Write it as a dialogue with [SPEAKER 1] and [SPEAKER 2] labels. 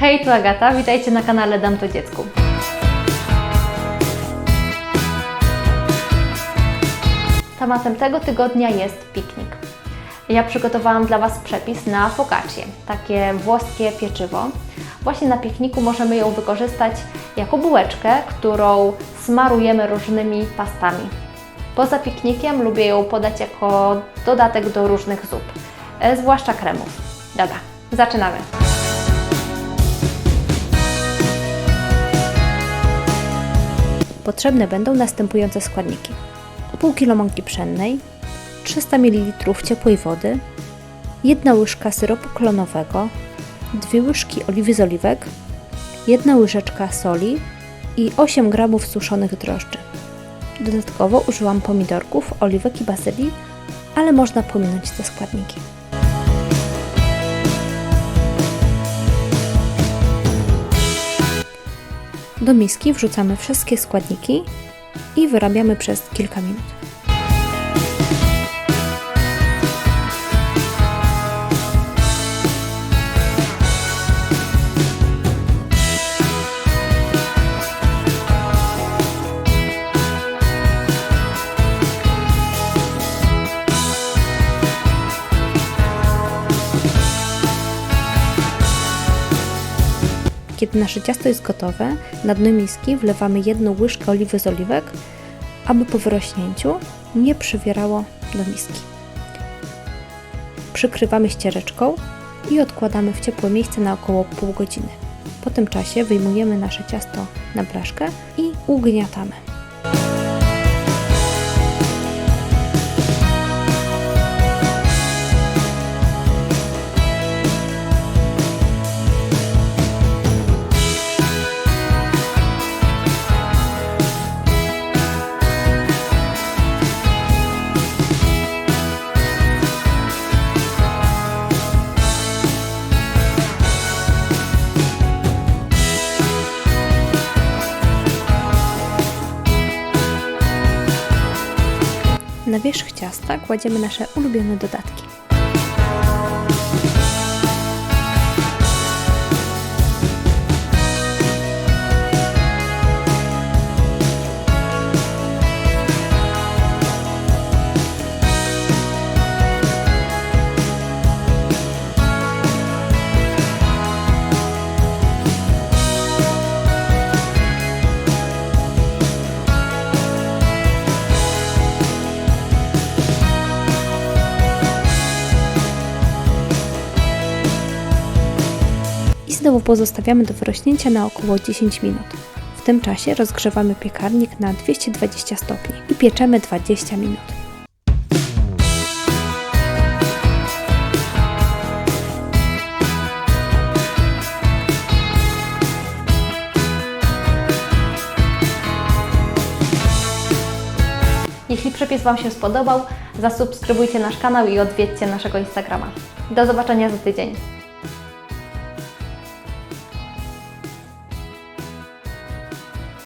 [SPEAKER 1] Hej, tu Agata, witajcie na kanale Dam to Dziecku. Tematem tego tygodnia jest piknik. Ja przygotowałam dla Was przepis na focaccię, takie włoskie pieczywo. Właśnie na pikniku możemy ją wykorzystać jako bułeczkę, którą smarujemy różnymi pastami. Poza piknikiem lubię ją podać jako dodatek do różnych zup, e, zwłaszcza kremów. Dobra, zaczynamy. Potrzebne będą następujące składniki. Pół kilo mąki pszennej, 300 ml ciepłej wody, 1 łyżka syropu klonowego, 2 łyżki oliwy z oliwek, 1 łyżeczka soli i 8 g suszonych drożdży. Dodatkowo użyłam pomidorków, oliwek i bazylii, ale można pominąć te składniki. Do miski wrzucamy wszystkie składniki i wyrabiamy przez kilka minut. Kiedy nasze ciasto jest gotowe, na dno miski wlewamy jedną łyżkę oliwy z oliwek, aby po wyrośnięciu nie przywierało do miski. Przykrywamy ściereczką i odkładamy w ciepłe miejsce na około pół godziny. Po tym czasie wyjmujemy nasze ciasto na blaszkę i ugniatamy. Na wierzch ciasta kładziemy nasze ulubione dodatki. Znowu pozostawiamy do wyrośnięcia na około 10 minut. W tym czasie rozgrzewamy piekarnik na 220 stopni i pieczemy 20 minut. Jeśli przepis Wam się spodobał, zasubskrybujcie nasz kanał i odwiedźcie naszego Instagrama. Do zobaczenia za tydzień.